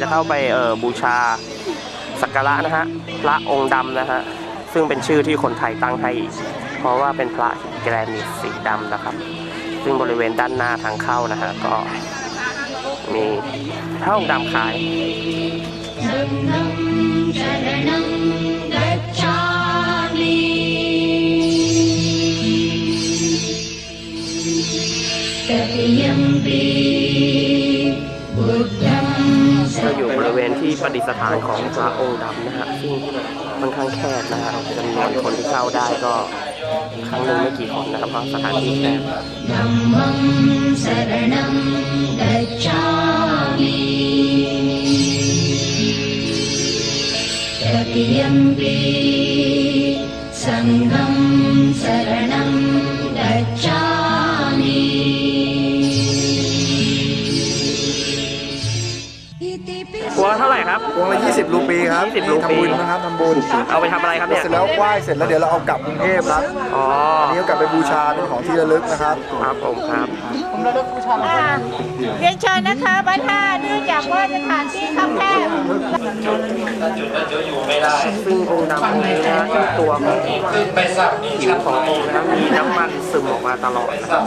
จะเข้าไปเออบูชาสักการะนะฮะพระองค์ดำนะฮะซึ่งเป็นชื่อที่คนไทยตั้งให้เพราะว่าเป็นพระแกรนิตสีดำนะครับ ซึ่งบริเวณด้านหน้าทางเข้านะฮะก็มีพระองค์ดำขายแต่ยังดี เราอยู่บริเวณที่ประดิษฐานของพระองค์ดำนะฮะซึ่งค่อนข้างแคบนะฮะจำนวนคนที่เข้าได้ก็ครั้งหนึ่งไม่กี่คนนะครับเพราะสถานที่แคบกัยมปี ครับวงละ20 รูปีครับ20รูปีทำบุญนะครับทำบุญเอาไปทำอะไรครับเนี่ย เสร็จแล้วไหว้เสร็จแล้วเดี๋ยวเราเอากลับกรุงเทพครับอ๋อ อันนี้เอากลับไปบูชาเป็นของที่ระลึกนะครับครับผมครับอ่าเรียนเชิญนะคะบ้านท่าเนื่องจากว่าสถานที่คับแคบ ซึ่งองค์ดำองค์นี้นะที่ตัวของผิวขององค์นะมีน้ำมันซึมออกมาตลอดนะครับ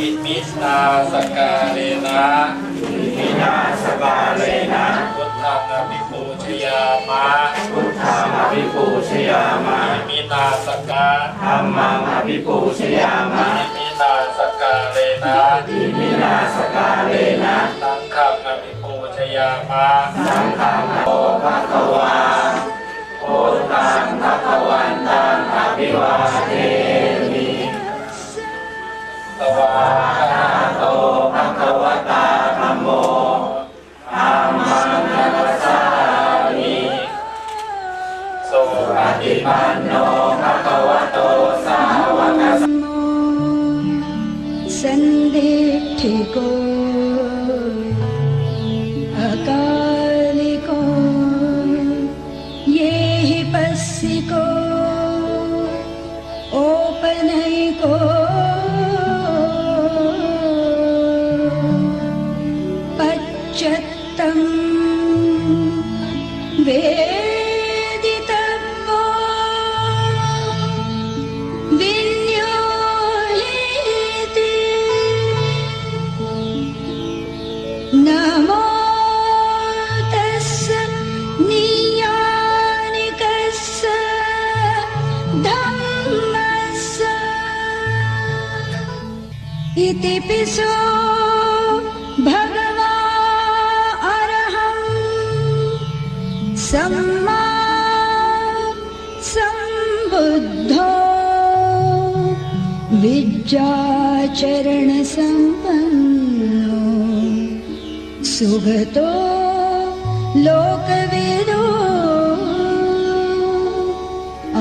อิมินาสกาเลนะอิมินาสกาเลนะพุทธังอภิปูชยามะพุทธังอภิปูชยามะอิมินาสกาธรรมังอภิปูชยามะอิมินาสกาเลนะอิมินาสกาเลนะสังฆังอภิปูชยามะสังฆังโอภะคะวาโอตังภะคะวันตังอภิวาเท มิ สวากาโตภะคะวตาธัมโมธัมมังนัสสามิโสปฏิปันโนภะคะวะโตสาวกสัง सन्दिठिको अकालिको ये हि पस्सिको सम्बुद्धो विद्याचरणसम्पन्नो सुगतो लोकविदो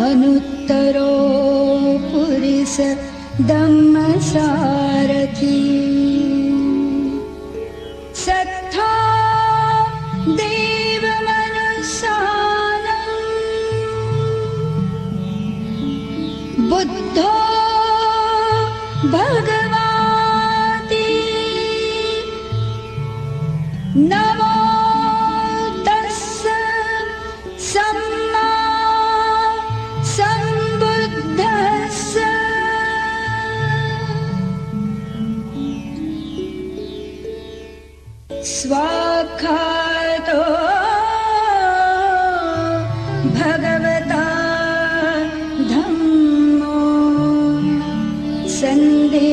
अनुत्तरो पुरिस दम्मसारथी स्वाखातो भगवता धम्मो सन्दे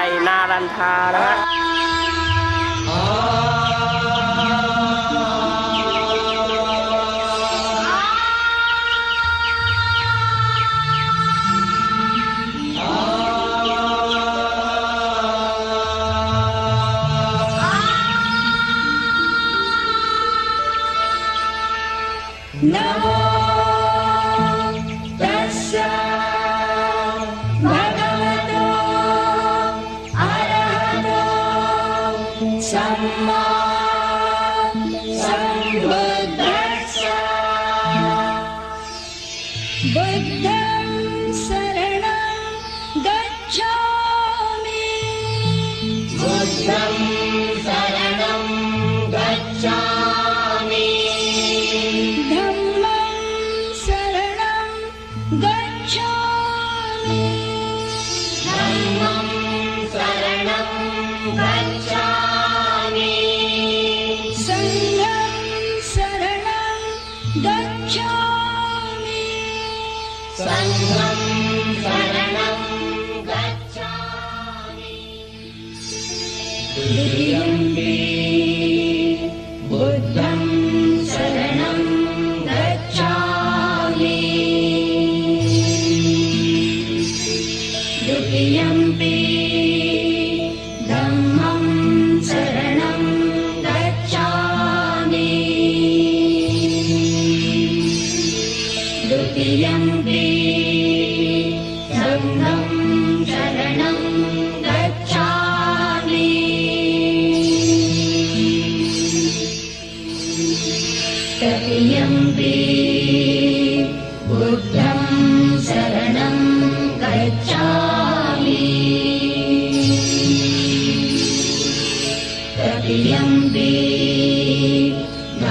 ไนารันทานะฮะ Shamma. Divinity.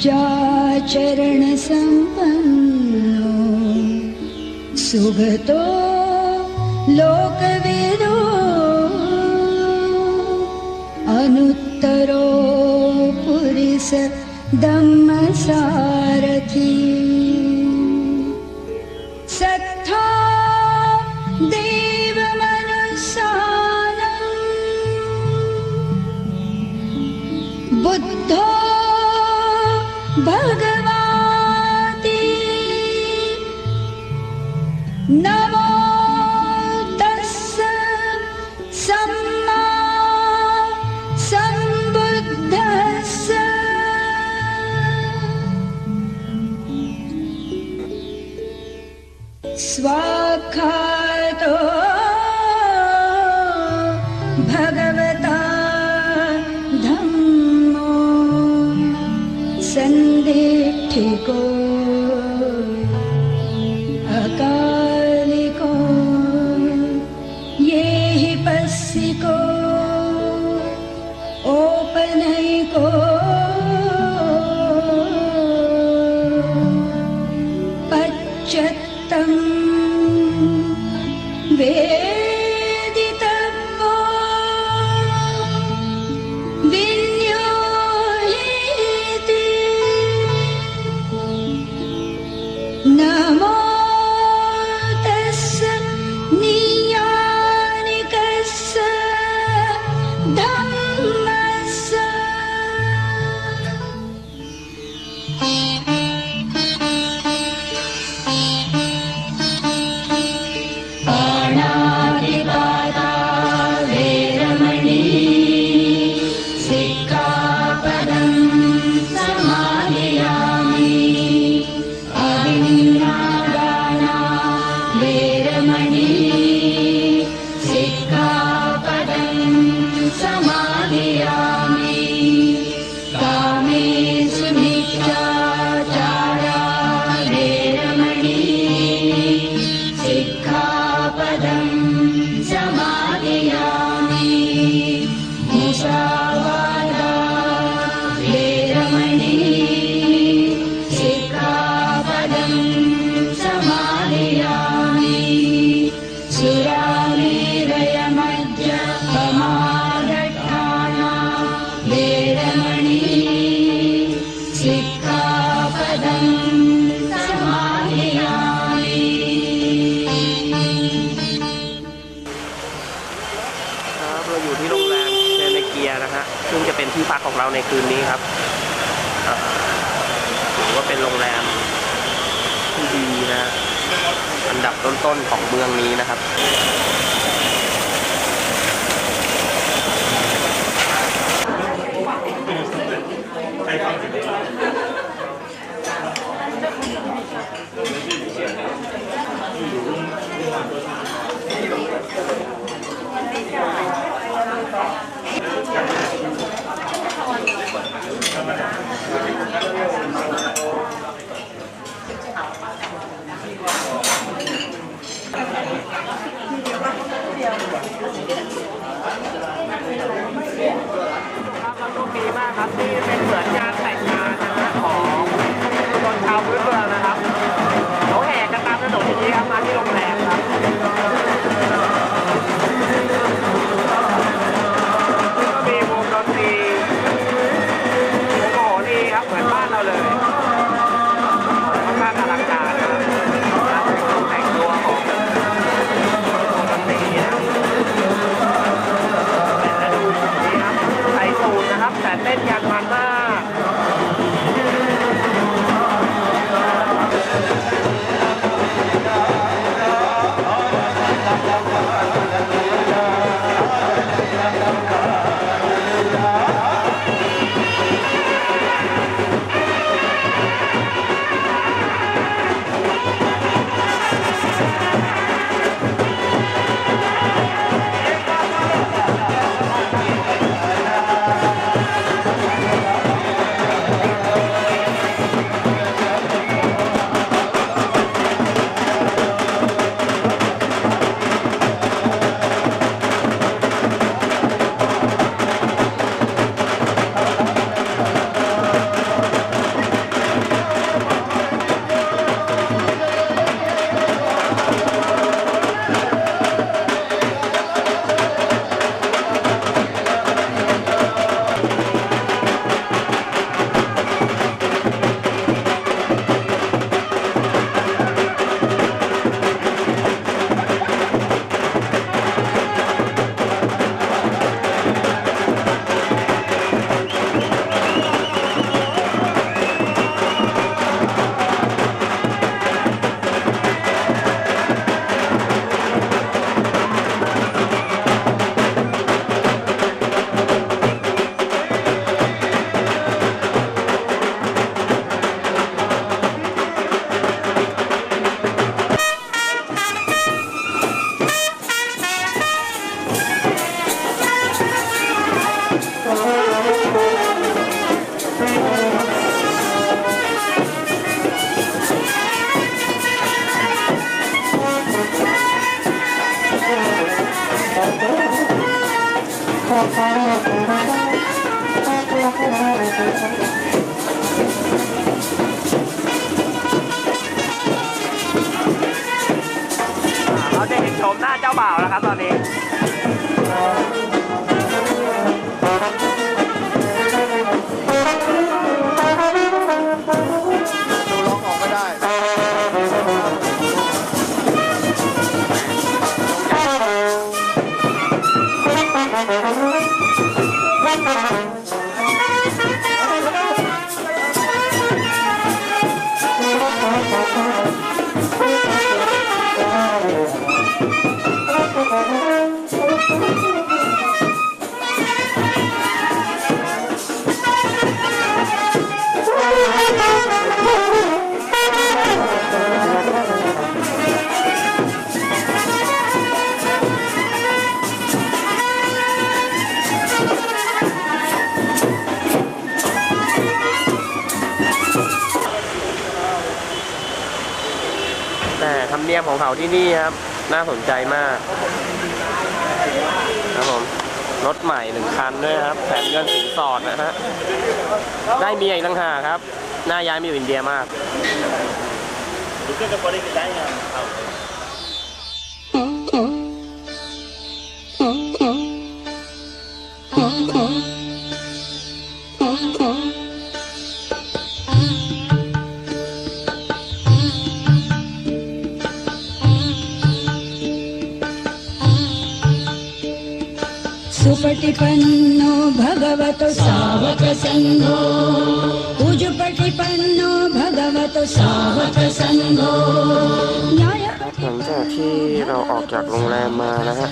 चरणसम्बन् सुगतो लोकविदो। अनुत्तरो पुरिस दम्मसारथी thì ต้นของเมืองนี้นะครับ าที่นี่ครับ น่าสนใจมาก ครับผม รถใหม่หนึ่งคันด้วยครับ แถมเงินสินสอดนะฮะ ได้เมียอีกต่างหากครับน้าย้ายมาอยู่อินเดียมาก Mm-hmm. उजुपटिपन्नो भगवतो सावकसङ्घो उजुपटिपन्नो भगवतो सावकसङ्घो न्याय หลังจากที่เราออกจากโรงแรมมานะฮะ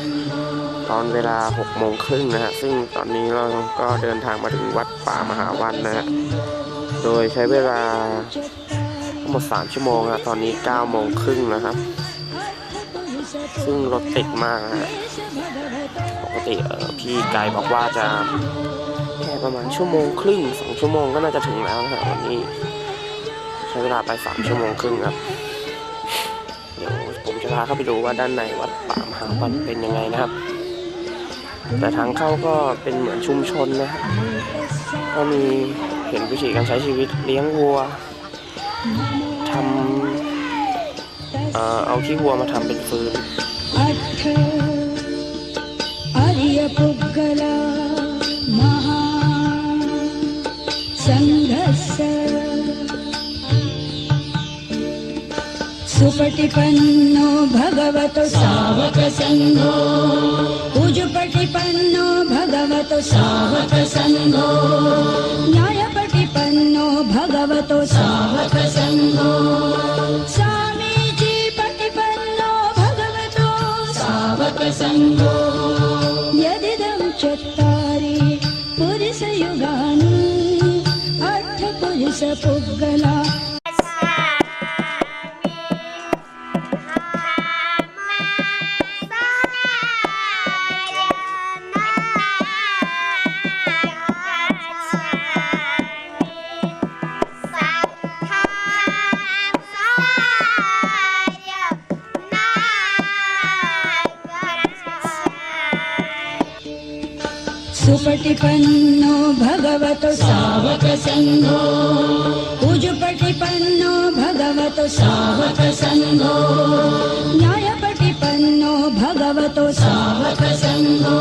ตอนเวลา6โมงครึ่งนะฮะ ซึ่งตอนนี้เราก็เดินทางมาถึงวัดป่ามหาวันนะฮะ โดยใช้เวลาทั้งหมด 3 ชั่วโมงอะตอนนี้9โมงครึ่งนะครับ ซึ่งรถติดมากนะฮะ ปกติพี่ไกด์บอกว่าจะแค่ประมาณชั่วโมงครึ่งสองชั่วโมงก็น่าจะถึงแล้วนะฮะวันนี้ ใช้เวลาไปสามชั่วโมงครึ่งครับ เดี๋ยวผมจะพาเข้าไปดูว่าด้านในวัดป่ามหาวันเป็นยังไงนะครับ แต่ทางเข้าก็เป็นเหมือนชุมชนนะฮะก็มีเห็นวิถีการใช้ชีวิตเลี้ยงวัวทำเอ่อเอาขี้วัวมาทำเป็นฟืน सुपटिपन्नो भगवतो सावकसङ्घो। उजुपटिपन्नो भगवतो सावकसङ्घो। न्यायपटिपन्नो भगवतो सावकसङ्घो। स्वामीजी पटिपन्नो भगवतो सावकसङ्घो सुपटिपन्नो भगवतो सावकसङ्घो उजुपटिपन्नो भगवतो सावकसङ्घो न्यायपटिपन्नो भगवतो सावकसङ्घो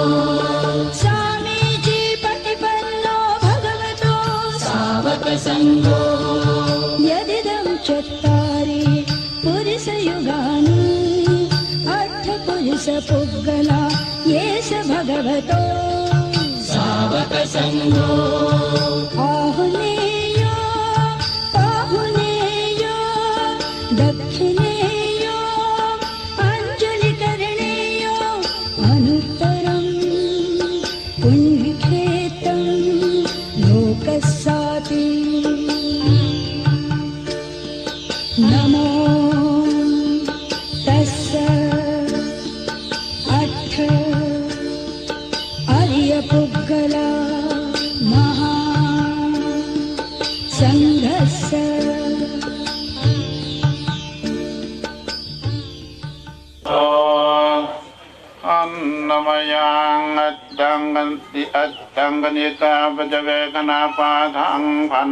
स्वामीजी पटिपन्नो भगवतो सावकसङ्घो यदिदं चत्वारि पुरुषयुगानि अर्थपुरुषपुग्गला येष भगवतो संगो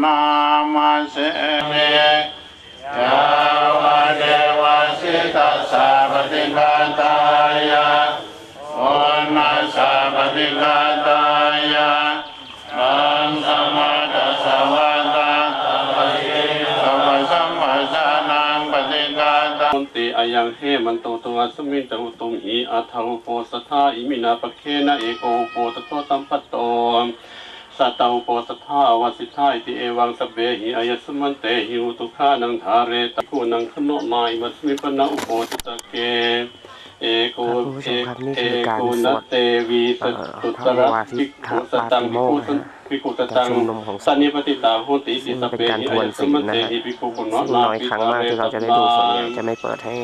นามาเสเมยาวะเดวะสิตัสสะปฏิฆาตายะโอนัสสะปฏิฆาตายะนันธรรมะตัสสะวะตาสัพพะสัพพสัมมาสานังปฏิฆาตามุนติอายังเฮมันโตตัวสมิงตอุตุมหีอาทังโพสทาอิมินาปะเคนะเอโกโพตโตสัมปตโต สัตตาโปสทาวาสิทาติเอวังสเบหิอายสมันเตหิอุตุขานังทาเรตะคูนังขโนมาอิมัสมิปนะอุโปติตะเกเอโกเอคือโกนเตวีสตุตระระวาทิภิกตขุสตังปาติโมภิกกข์ขุภิกขุสตังชุมนุมของสสังนฆ์นิปติตาโหติสิซึ่งสเป็นการหิทอาวนยสมันเตนะฮะหิภิกขุปุณน้อยครั้งมากที่เราจะได้ดูส่วนใหญ่จะไม่เปิดให้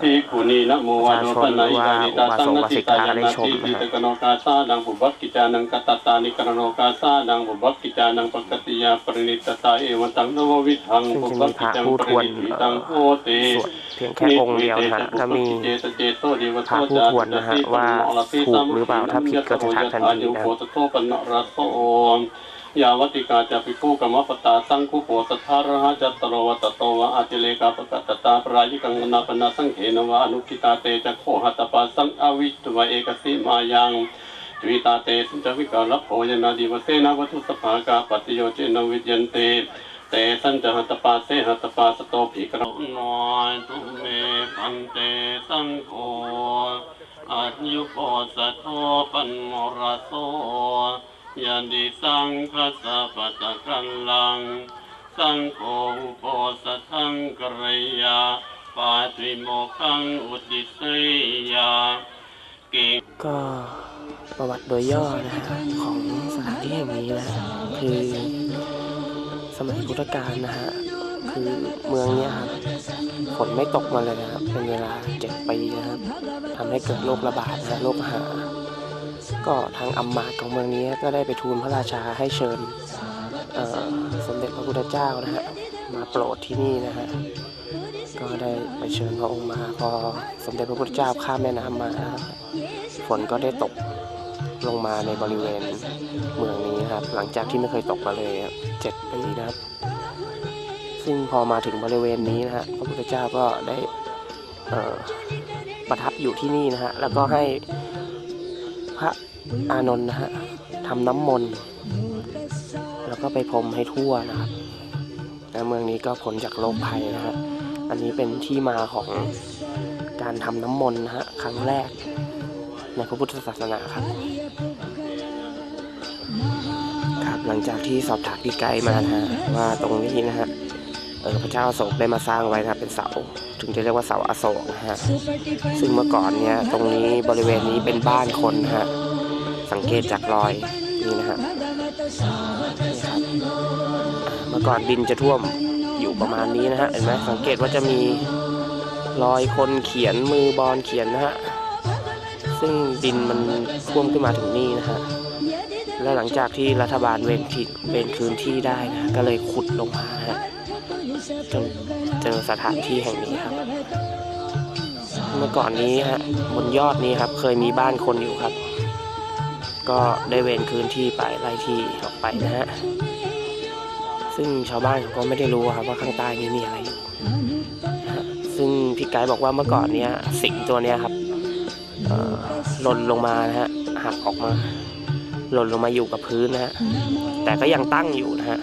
ภิกขุนีนะโมวาโดตนาอิกานิตาสังนติตายานาติติตกโนกาสานังบุบักกิจานังกัตตานิกรโนกาสานังบุบักกิจานังปกติยาปรินิตตาเอวันตังนววิทังบุบักกิระจังปรินิติตังอโหติสเพียงแค่องค์เดียวนะฮะแล้วมีพระผู้ทวนนะฮะว่าถูกหรือเปล่าถ้าผิดก็จะทักทันทีนะ ยาวติกาจะปิภูกรรมปตาสังคุโปสัทธารหะจัตโรวัตโตวะอาติเลกาปกตตาปรายิกังนาปนาสังเขนวะอนุกิตาเตจักโคหัตตปัสสังอวิตวะเอกสิมายังจวิตาเตสัญจวิกาลโภยนาดิวเสนาวัตุสภากาปฏิโยเจนวิจยันเตเตสัญจหัตตปาเสหัตตปาสโตภิกรนอยตุเมปันเตสังโฆอายุโปสัทโธปันมรโส ยันดิสังคสะปะตะกันลัง สังโฆอุโปสัทังกรยาปาติโมขังอุติสยาเก่งก็ประวัติโดยย่อนะฮะของสถานที่แห่งนี้นะคือสมัยพุทธกาลนะฮะคือเมืองเนี้ยครับฝนไม่ตกมาเลยนะครับเป็นเวลาเจ็ดปีนะครับทำให้เกิดโรคระบาดนะโรคหา ก็ทางอำมาตย์ของเมืองนี้ก็ได้ไปทูลพระราชาให้เชิญสมเด็จพระพุทธเจ้านะฮะมาโปรดที่นี่นะฮะก็ได้ไปเชิญพระองค์มาพอสมเด็จพระพุทธเจ้าข้ามแม่น้ำมา ฝนก็ได้ตกลงมาในบริเวณเมืองนี้นครับ หลังจากที่ไม่เคยตกมาเลยเจ็ดปีนะครับ ซึ่งพอมาถึงบริเวณนี้นะฮะพระพุทธเจ้าก็ได้ประทับอยู่ที่นี่นะฮะแล้วก็ให้พระ อานนท์นะฮะทำน้ำมนต์ แล้วก็ไปพรมให้ทั่วนะครับและเมืองนี้ก็พ้นจากโรคภัยนะฮะอันนี้เป็นที่มาของการทำน้ำมนต์นะฮะครั้งแรก ในพระพุทธศาสนาครับครับหลังจากที่สอบถามพี่ไกด์มานะฮะว่าตรงนี้นะฮะเออพระเจ้าอโศกได้มาสร้างไว้นะเป็นเสา ถึงจะเรียกว่าเสาอโศกนะฮะซึ่งเมื่อก่อนเนี้ยตรงนี้บริเวณนี้เป็นบ้านคนนะฮะ สังเกตจากรอยนี่นะฮะนี่ครับเมื่อก่อนดินจะท่วมอยู่ประมาณนี้นะฮะเห็นไหมสังเกตว่าจะมีรอยคนเขียนมือบอลเขียนนะฮะซึ่งดินมันท่วมขึ้นมาถึงนี่นะฮะและหลังจากที่รัฐบาลเวนที่เวนคืนที่ได้นะก็เลยขุดลงมาฮะจนเจอสถานที่แห่งนี้ครับ เมื่อก่อนนี้ฮะบนยอดนี้ครับ เคยมีบ้านคนอยู่ครับ ก็ได้เวนคืนที่ไปไล่ที่ออกไปนะฮะ ซึ่งชาวบ้านเขาก็ไม่ได้รู้ครับว่าข้างใต้นี้มีอะไรอยู่ฮะซึ่งพี่ไกด์บอกว่าเมื่อก่อนเนี้ยสิงตัวเนี้ยครับเอ่อหล่นลงมานะฮะหักออกมา หล่นลงมาอยู่กับพื้นนะฮะแต่ก็ยังตั้งอยู่นะฮะ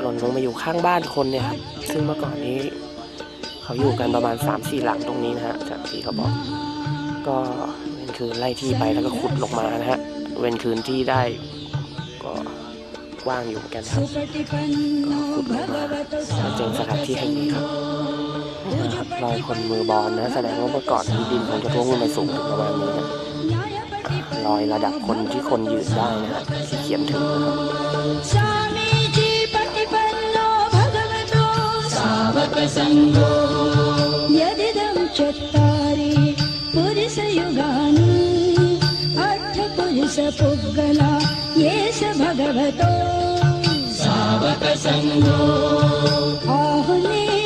หล่นลงมาอยู่ข้างบ้านคนเนี่ยครับซึ่งเมื่อก่อนนี้ เขาอยู่กันประมาณ3ามสี่หลังตรงนี้นะฮะจากที่เขาบอก ก็ คือไล่ที่ไปแล้วก็ขุดลงมานะฮะเว้นคืนที่ได้ก็กว้างอยู่เหมือนกันครับก็ขุดลงมาเจอสถานที่แห่งนี้ครับรอยคนมือบอลนะ แสดงว่าเมื่อก่อนที่ดินคงจะท่วมขึ้นไปสูงถึงประมาณนี้นะรอยระดับคนที่คนยืนได้นะฮะที่เขียนถึงนะครับ गला एष भगवतो। सावकसङ्गो। आहुले